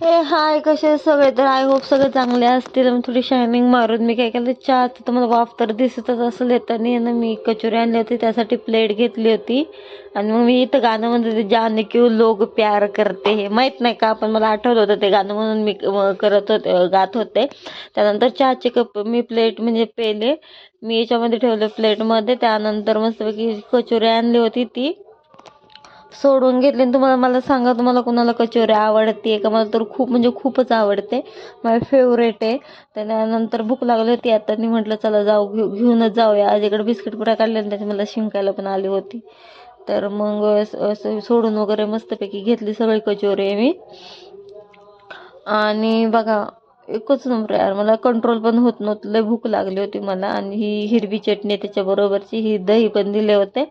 हे हाय कसे सगळे? तर आय होप सगळे चांगले असतील. मग थोडी शायनिंग मारून मी काय केलं चहाचं तर मला वाफ तर दिसतच असेल. येताना ना मी कचोरी आणली होती त्यासाठी प्लेट घेतली होती. आणि मग मी इथं गाणं म्हणत होते जाने की लोक प्यार करते हे? माहीत नाही का पण मला आठवलं होतं ते गाणं म्हणून मी करत होते गात होते. त्यानंतर चहाचे कप मी प्लेट म्हणजे पेले. मी याच्यामध्ये ठेवले प्लेटमध्ये त्यानंतर मस्तपैकी कचोरी आणली होती ती. सोडून घेतली. आणि तुम्हाला मला सांगा तुम्हाला कोणाला कचोरी आवडते का? मला तर खूप म्हणजे खूपच आवडते. माझी फेवरेट आहे. त्यानंतर भूक लागली होती आता मी म्हटलं चला जाऊ घेऊ घेऊनच जाऊया. आज इकडे बिस्किट पुऱ्या काढले आणि त्याची मला शिंकायला पण आली होती. तर मग असं असं सोडून वगैरे मस्तपैकी घेतली सगळी कचोरी मी. आणि बघा एकच नंबर यार. मला कंट्रोल पण होत नव्हतं. लय भूक लागली होती मला. आणि ही हिरवी चटणी त्याच्याबरोबरची ही दही पण दिले होते.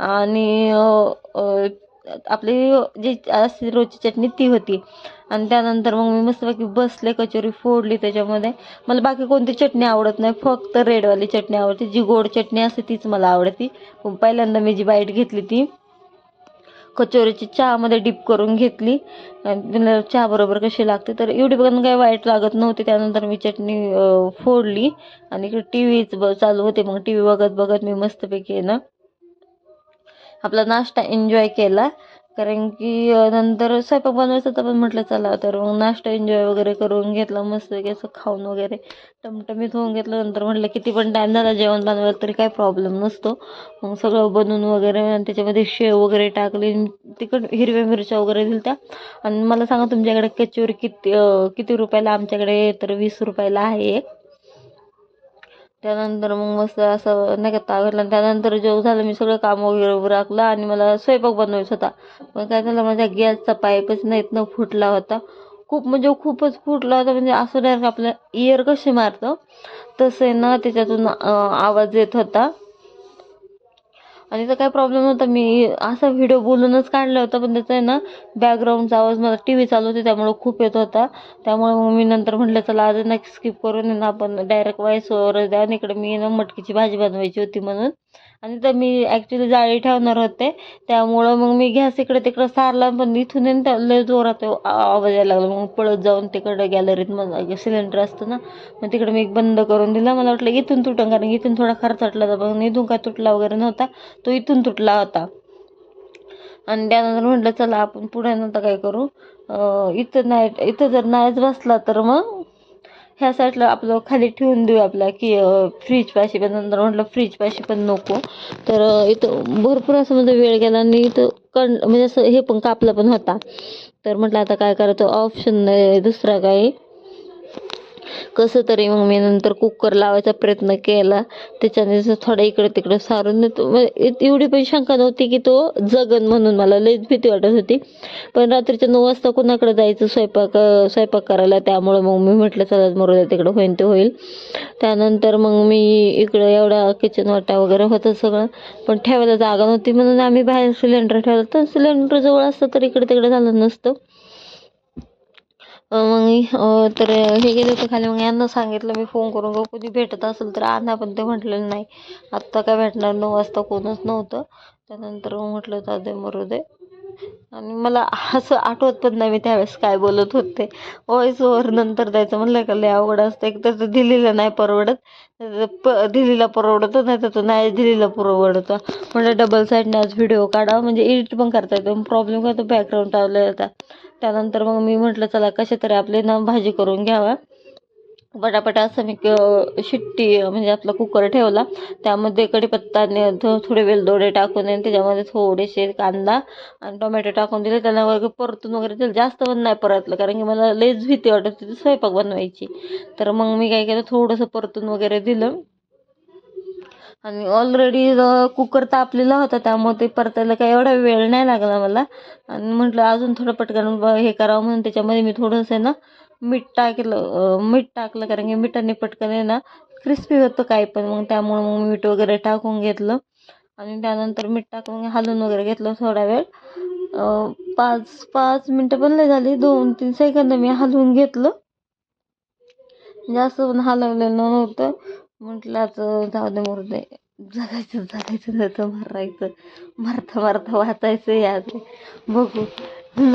आणि आपली जी असते रोजची चटणी ती होती. आणि त्यानंतर मग मी मस्तपैकी बसले कचोरी फोडली त्याच्यामध्ये. मला बाकी कोणती चटणी आवडत नाही. फक्त रेडवाली चटणी आवडते. जी गोड चटणी असते तीच मला आवडते. पहिल्यांदा मी जी बाईट घेतली ती कचोरीची चहामध्ये डिप करून घेतली. आणि चहाबरोबर कशी लागते तर एवढी पण काही वाईट लागत नव्हती. त्यानंतर मी चटणी फोडली. आणि इकडे टी व्हीच ब चालू होते. मग टी व्ही बघत बघत मी मस्तपैकी ना आपला नाश्ता एन्जॉय केला. कारण की नंतर स्वयंपाक बनवायचा तर पण म्हटलं चला तर मग नाश्ता एन्जॉय वगैरे करून घेतला मस्त असं खाऊन वगैरे टमटमीत होऊन घेतलं. नंतर म्हटलं किती पण टाईम झाला जेवण बनवायला तरी काही प्रॉब्लेम नसतो. मग सगळं बनवून वगैरे आणि त्याच्यामध्ये शेव वगैरे टाकली तिकड हिरव्या मिरच्या वगैरे दिल्या आणि मला सांगा तुमच्याकडे कचोरी किती किती रुपयाला? आमच्याकडे तर वीस रुपयाला आहे एक. त्यानंतर मग मस्त असं नाही का तागडला आणि त्यानंतर जेव झालं मी सगळं काम वगैरे राखलं आणि मला स्वयंपाक बनवायचा होता. पण काय झालं माझ्या गॅसचा पाईपच नाहीत इथनं फुटला होता. खूप म्हणजे खूपच फुटला होता म्हणजे असं डायरेक्ट आपलं इयर कसे मारतं तसं आहे ना त्याच्यातून आवाज येत होता. आणि त्याचा काय प्रॉब्लेम नव्हता मी असा व्हिडिओ बोलूनच काढला होता पण त्याचा आहे ना बॅकग्राऊंडचा आवाज मला टी व्ही चालू होती त्यामुळे खूप येत होता. त्यामुळे मग मी नंतर म्हटलं चला आज ना स्किप करून ना आपण डायरेक्ट व्हॉइस ओव्हर द्या आणि इकडे मी ना मटकीची भाजी बनवायची होती म्हणून. आणि तर मी ॲक्च्युली जाळी ठेवणार होते. त्यामुळं मग मी गॅस इकडे तिकडं सारला पण इथून आहे त्या लय जोरात आवाज यायला लागला. मग पळत जाऊन तिकडं गॅलरीत मग सिलेंडर असतं ना मग तिकडे मी बंद करून दिला. मला वाटलं इथून तुटन कारण इथून थोडा खर्च वाटला होता मग इथून काय तुटला वगैरे नव्हता. तो इथून तुटला होता. आणि त्यानंतर म्हटलं चला आपण पुढे नंतर काय करू? इथं नाही इथं जर नाहीच बसला तर मग ह्या साईडला आपलं खाली ठेवून देऊ आपला की फ्रीज पाशी. पण नंतर म्हटलं फ्रीज पाशी पण नको. तर इथं भरपूर असं म्हणजे वेळ गेला आणि इथं कण म्हणजे असं हे पण कापला पण होता. तर म्हटलं आता काय करायचं? ऑप्शन नाही दुसरा काही कसं तरी मग मी नंतर कुकर लावायचा प्रयत्न केला. त्याच्याने असं थोडं इकडे तिकडे सारून देतो. इत- एवढी पण शंका नव्हती की तो जगन म्हणून मला लईच भीती वाटत होती. पण रात्रीच्या नऊ वाजता कुणाकडे जायचं? स्वयंपाक स्वयंपाक करायला. त्यामुळं मग मी म्हटलं चला मरू द्या तिकडं होईन ते होईल. त्यानंतर मग मी इकडं एवढा किचन वाटा वगैरे होतं सगळं. पण ठेवायला जागा नव्हती म्हणून आम्ही बाहेर सिलेंडर ठेवलं. तर सिलेंडर जवळ असतं तर इकडे तिकडे झालं नसतं. मग तर हे गेले होते खाली. मग यांना सांगितलं मी फोन करून बघ कधी भेटत असेल तर आणा पण ते म्हटलेलं नाही. आत्ता काय भेटणार नऊ वाजता कोणच नव्हतं. त्यानंतर मग म्हटलं जाऊ दे मरू दे. आणि मला असं आठवत पण नाही मी त्यावेळेस काय बोलत होते. व्हॉइस ओव्हर नंतर द्यायचं म्हणलं का लय अवघड असतं. एक तर ते दिल्लीला नाही परवडत. प दिल्लीला परवडतं नाही तर तो नाही दिल्लीला परवडतं. म्हणजे डबल साईडने आज व्हिडिओ काढावा. म्हणजे एडिट पण करता येतो. प्रॉब्लेम काय तो बॅकग्राऊंड लावला होता. त्यानंतर मग मी म्हटलं चला कशा तरी आपले ना भाजी करून घ्यावा पटापट असं मी क- शिट्टी म्हणजे आपला कुकर ठेवला. त्यामध्ये कढीपत्ता थोडे वेलदोडे टाकून आणि त्याच्यामध्ये थोडेसे कांदा आणि टोमॅटो टाकून दिले. त्यांना वगैरे परतून वगैरे दिलं. जास्त पण नाही परतलं कारण की मला लईच भीती वाटत होती स्वयंपाक बनवायची. तर मग मी काय केलं थोडंसं परतून वगैरे दिलं. आणि ऑलरेडी कुकर तापलेला होता त्यामुळे ते परतायला काही एवढा वेळ नाही लागला मला. आणि म्हटलं अजून थोडं पटकन ब- हे करावं म्हणून त्याच्यामध्ये मी थोडंसं आहे ना मीठ टाकलं मीठ टाकलं कारण की मिठाने पटकन आहे ना क्रिस्पी होतं काही पण. मग त्यामुळे मग मीठ वगैरे टाकून घेतलं. आणि त्यानंतर मीठ टाकून हलवून वगैरे घेतलं थोडा वेळ. पाच पाच मिनटं पण नाही झाली. दोन तीन सेकंद मी हलवून घेतलं. जास्त पण हलवलेलं नव्हतं. म्हटलं आता जाऊ दे मरू दे. जगायचं जगायचं जायचं तर मरायचं. मरता मरता वाचायचं याद बघू.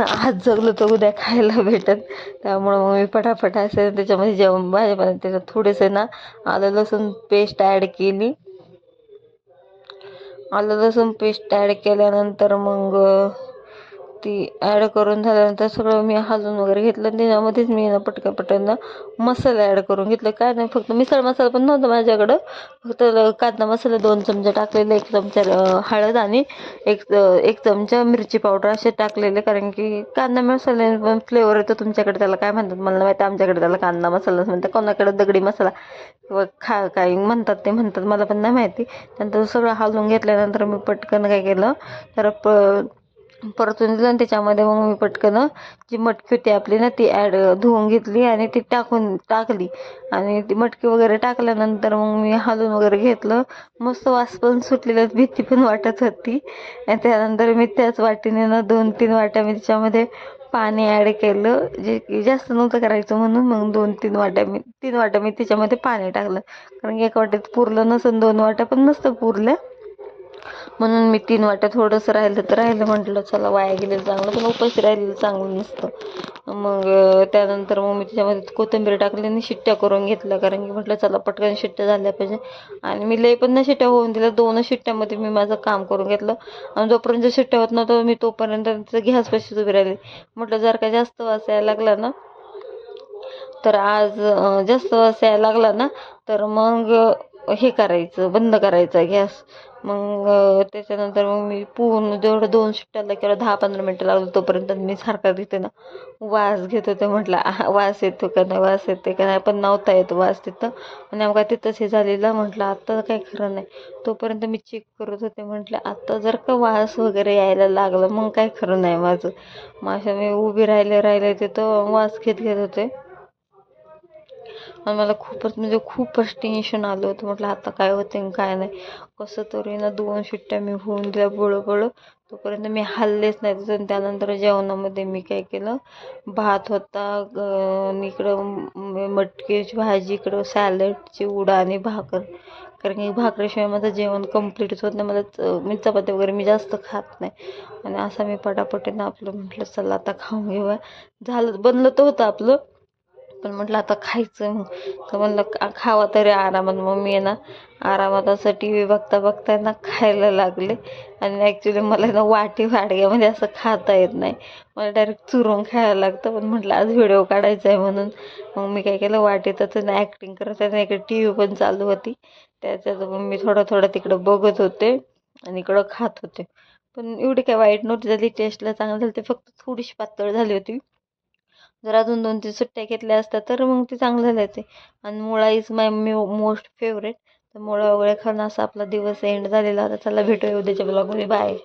आज जगलो तर उद्या खायला भेटत त्यामुळं मग मी पटापट असं त्याच्यामध्ये जेवण भाजीपाला त्याच्यात थोडेसे ना आलं लसूण पेस्ट ॲड केली. आलं लसूण पेस्ट ॲड केल्यानंतर मग ती ॲड करून झाल्यानंतर सगळं मी हलवून वगैरे घेतलं. आणि त्याच्यामध्येच मी ना पटकन पटकन मसाला ॲड करून घेतलं. काय नाही फक्त मिसळ मसाला पण नव्हता माझ्याकडं. फक्त कांदा मसाला दोन चमचे टाकलेले एक चमचा हळद आणि एक एक चमचा मिरची पावडर असे टाकलेले. कारण की कांदा मसाल्याने पण फ्लेवर येतो तुमच्याकडे त्याला काय म्हणतात मला माहिती. आमच्याकडे त्याला कांदा मसालाच म्हणतात. कोणाकडे दगडी मसाला किंवा खा काही म्हणतात ते म्हणतात. मला पण नाही माहिती. त्यानंतर सगळं हलवून घेतल्यानंतर मी पटकन काय केलं तर प परतून दिलं आणि त्याच्यामध्ये मग मी पटकन जी मटकी होती आपली ना ती ॲड धुवून घेतली आणि ती टाकून टाकली. आणि ती मटकी वगैरे टाकल्यानंतर मग मी हलून वगैरे घेतलं. मस्त वास पण सुटलेलं भीती पण वाटत होती. आणि त्यानंतर मी त्याच वाटीने ना दोन तीन वाट्या मी त्याच्यामध्ये पाणी ॲड केलं. जे की जास्त नव्हतं करायचं म्हणून मग दोन तीन वाट्या मी तीन वाट्या मी त्याच्यामध्ये पाणी टाकलं. कारण की एका वाट्यात पुरलं नसून दोन वाट्या पण नसतं पुरल्या. म्हणून मी तीन वाट्या थोडंसं राहिलं तर राहिलं. म्हटलं चला वाया गेलेलं चांगलं पण उपाशी राहिलेलं चांगलं नसतं. मग त्यानंतर मग मी त्याच्यामध्ये कोथिंबीर टाकली आणि शिट्ट्या करून घेतल्या. कारण की म्हटलं चला पटकन शिट्ट्या झाल्या पाहिजे. आणि मी लई पण ना शिट्ट्या होऊन दिल्या. दोनच शिट्ट्यामध्ये मी माझं काम करून घेतलं. आणि जोपर्यंत शिट्ट्या होत नव्हतं मी तोपर्यंत गॅस पाशीच उभी राहिली. म्हटलं जर का जास्त वास यायला लागला ना तर आज जास्त वास यायला लागला ना तर मग हे करायचं बंद करायचा गॅस. मग त्याच्यानंतर मग मी पूर्ण जेवढं दोन शिट्ट्याला किंवा दहा पंधरा मिनटं लागलं तोपर्यंत मी सारखा तिथे ना वास घेत होते म्हटलं वास येतो का नाही वास येते का नाही? पण नव्हता येतो वास तिथं. आणि आमका तिथंच हे झालेलं म्हटलं आत्ता काही खरं नाही. तोपर्यंत मी चेक करत होते म्हटलं आत्ता जर का वास वगैरे यायला लागलं मग काय खरं नाही माझं. मग अशा मी उभी राहिले राहिले तिथं वास घेत घेत होते. आणि मला खूपच म्हणजे खूपच टेन्शन आलं होतं. म्हटलं आता काय होते आणि काय नाही. कसं तरी ना दोन शिट्ट्या मी होऊन दिल्या बळं तोपर्यंत मी हल्लेच नाही तिथं त्यानंतर जेवणामध्ये मी काय केलं? भात होता ग- आणि इकडं मटकीची भाजी इकडं सॅलड चिवडा आणि भाकर. कारण की भाकरीशिवाय माझं जेवण कम्प्लीटच होत नाही. मला च- मी चपाती वगैरे मी जास्त खात नाही. आणि असं मी पटापटीनं आपलं म्हटलं चला आता खाऊन घेऊया. झालं बनलं तर होतं आपलं. पण म्हटलं आता खायचं मग तर म्हणलं खावा तरी आरामात. मग मी आहे ना आरामात असं टी व्ही बघता बघता ना खायला लागले. आणि ॲक्च्युली मला ना वाटी वाडग्यामध्ये असं खाता येत नाही. मला डायरेक्ट चुरून खायला लागतं. पण म्हटलं आज व्हिडिओ काढायचा आहे म्हणून. मग मी काय केलं वाटीतच ना ॲक्टिंग करत आहे इकडे टी व्ही पण चालू होती. त्याच्यात मग मी थोडं थोडं तिकडं बघत होते आणि इकडं खात होते. पण एवढी काय वाईट नव्हती. झाली टेस्टला चांगलं झाली ते फक्त थोडीशी पातळ झाली होती. जर अजून दोन तीन सुट्ट्या घेतल्या असत्या तर मग ते चांगलं झालं ते. आणि मुळा इज माय मोस्ट फेवरेट तर मुळा वगैरे खाणं असा आपला दिवस एंड झालेला आता चला भेटूया उद्याच्या ब्लॉगमध्ये बाय